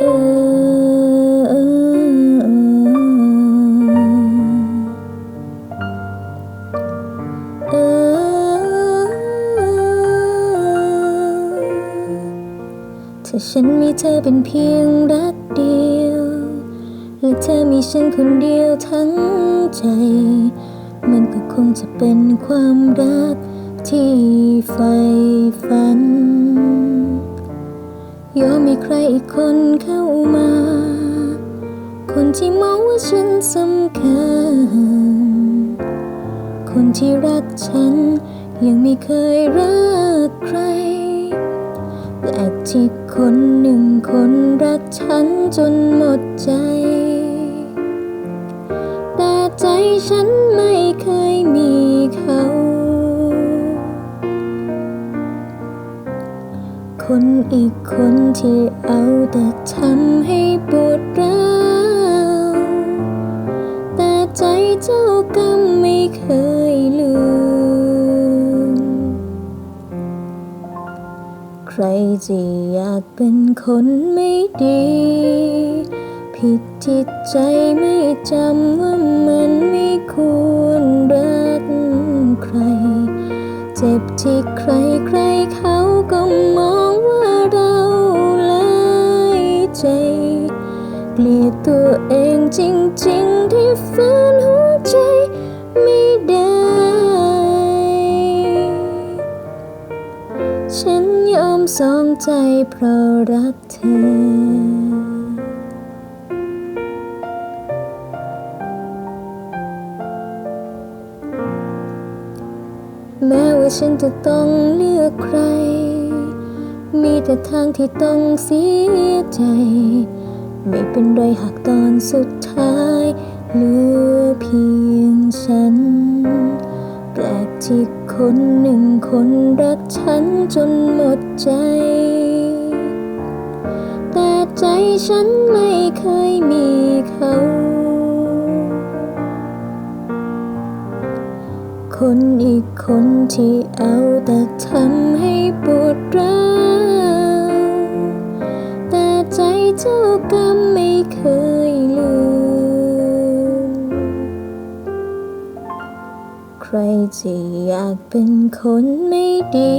ถ้าฉันมีเธอเป็นเพียงรักเดียว และเธอมีฉันคนเดียวทั้งใจ มันก็คงจะเป็นความรักที่ใฝ่ฝัน ยอมมีใครอีกคนค ที่มองว่าฉันสำคัญ คนที่รักฉันยังไม่เคยรักใครแปลกที่คนหนึ่งคนรักฉันจนหมดใจ แต่ใจฉันไม่เคยมีเขา คนอีกคนที่เอาแต่ทำให้ปวดร้าว เจ้ากรรมไม่เคยลืม ใครจะอยากเป็นคนไม่ดี ผิดที่ใจไม่จำว่ามันไม่ควรรักใคร เจ็บที่ใครใครเขาก็มองว่าเราลายใจ เกลียดตัวเองจริง ๆ ที่ฝืน มสองใจเพราะรักเธอแม้ว่าฉันจะต้องเลือกใคร มีแต่ทางที่ต้องเสียใจ ไม่เป็นไรหากตอนสุดท้ายเหลือเพียงฉัน ที่คนหนึ่งคนรักฉันจนหมดใจ แต่ใจฉันไม่เคยมีเขา คนอีกคนที่เอาแต่ทำ ใครจะอยากเป็นคนไม่ดี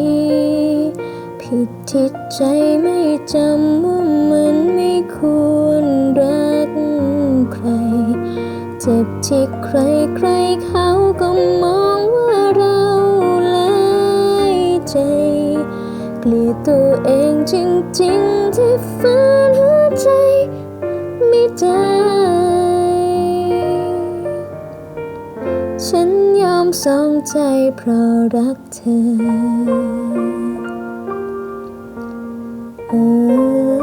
ผิดที่ใจไม่จำว่ามันไม่ควรรักใคร เจ็บที่ใครใครเขาก็มองว่าเราหลายใจ เกลียดตัวเองจริงๆที่ฝืนหัวใจไม่ได้ สองใจเพราะรักเธอเออ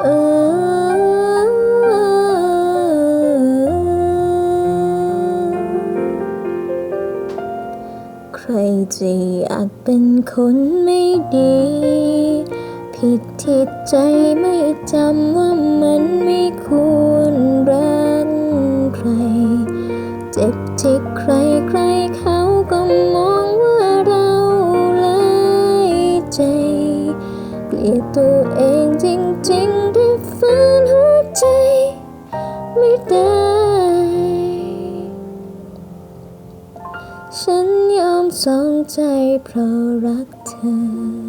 เออใครจะอยากเป็นคนไม่ดี ผิดที่ใจไม่จำว่ามันไม่ควร ลียดตัวเองจริงๆได้ฝืนหัวใจไม่ได้ ฉันยอมสองใจเพราะรักเธอ